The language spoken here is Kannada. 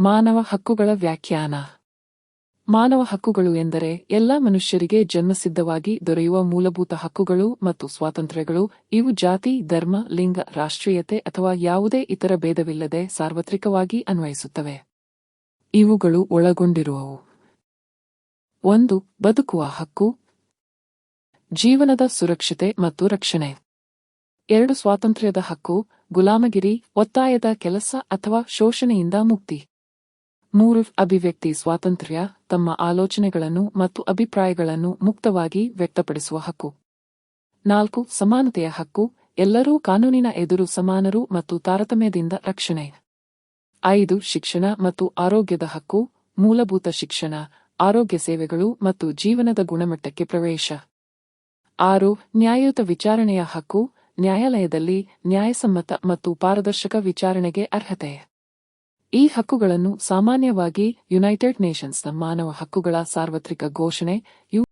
ಮಾನವ ಹಕ್ಕುಗಳ ವ್ಯಾಖ್ಯಾನ. ಮಾನವ ಹಕ್ಕುಗಳು ಎಂದರೆ ಎಲ್ಲ ಮನುಷ್ಯರಿಗೆ ಜನ್ಮಸಿದ್ಧವಾಗಿ ದೊರೆಯುವ ಮೂಲಭೂತ ಹಕ್ಕುಗಳು ಮತ್ತು ಸ್ವಾತಂತ್ರ್ಯಗಳು. ಇವು ಜಾತಿ, ಧರ್ಮ, ಲಿಂಗ, ರಾಷ್ಟ್ರೀಯತೆ ಅಥವಾ ಯಾವುದೇ ಇತರ ಭೇದವಿಲ್ಲದೆ ಸಾರ್ವತ್ರಿಕವಾಗಿ ಅನ್ವಯಿಸುತ್ತವೆ. ಇವುಗಳು ಒಳಗೊಂಡಿರುವವು. ಒಂದು, ಬದುಕುವ ಹಕ್ಕು. ಜೀವನದ ಸುರಕ್ಷತೆ ಮತ್ತು ರಕ್ಷಣೆ. ಎರಡು, ಸ್ವಾತಂತ್ರ್ಯದ ಹಕ್ಕು. ಗುಲಾಮಗಿರಿ, ಒತ್ತಾಯದ ಕೆಲಸ ಅಥವಾ ಶೋಷಣೆಯಿಂದ ಮುಕ್ತಿ. ಮೂರು ಅಭಿವ್ಯಕ್ತಿ ಸ್ವಾತಂತ್ರ್ಯ, ತಮ್ಮ ಆಲೋಚನೆಗಳನ್ನು ಮತ್ತು ಅಭಿಪ್ರಾಯಗಳನ್ನು ಮುಕ್ತವಾಗಿ ವ್ಯಕ್ತಪಡಿಸುವ ಹಕ್ಕು. ನಾಲ್ಕು, ಸಮಾನತೆಯ ಹಕ್ಕು, ಎಲ್ಲರೂ ಕಾನೂನಿನ ಎದುರು ಸಮಾನರು ಮತ್ತು ತಾರತಮ್ಯದಿಂದ ರಕ್ಷಣೆ. ಐದು, ಶಿಕ್ಷಣ ಮತ್ತು ಆರೋಗ್ಯದ ಹಕ್ಕು, ಮೂಲಭೂತ ಶಿಕ್ಷಣ, ಆರೋಗ್ಯ ಸೇವೆಗಳು ಮತ್ತು ಜೀವನದ ಗುಣಮಟ್ಟಕ್ಕೆ ಪ್ರವೇಶ. ಆರು, ನ್ಯಾಯಯುತ ವಿಚಾರಣೆಯ ಹಕ್ಕು, ನ್ಯಾಯಾಲಯದಲ್ಲಿ ನ್ಯಾಯಸಮ್ಮತ ಮತ್ತು ಪಾರದರ್ಶಕ ವಿಚಾರಣೆಗೆ ಅರ್ಹತೆ. ಈ ಹಕ್ಕುಗಳನ್ನು ಸಾಮಾನ್ಯವಾಗಿ ಯುನೈಟೆಡ್ ನೇಷನ್ಸ್ನ ಮಾನವ ಹಕ್ಕುಗಳ ಸಾರ್ವತ್ರಿಕ ಘೋಷಣೆ ಯು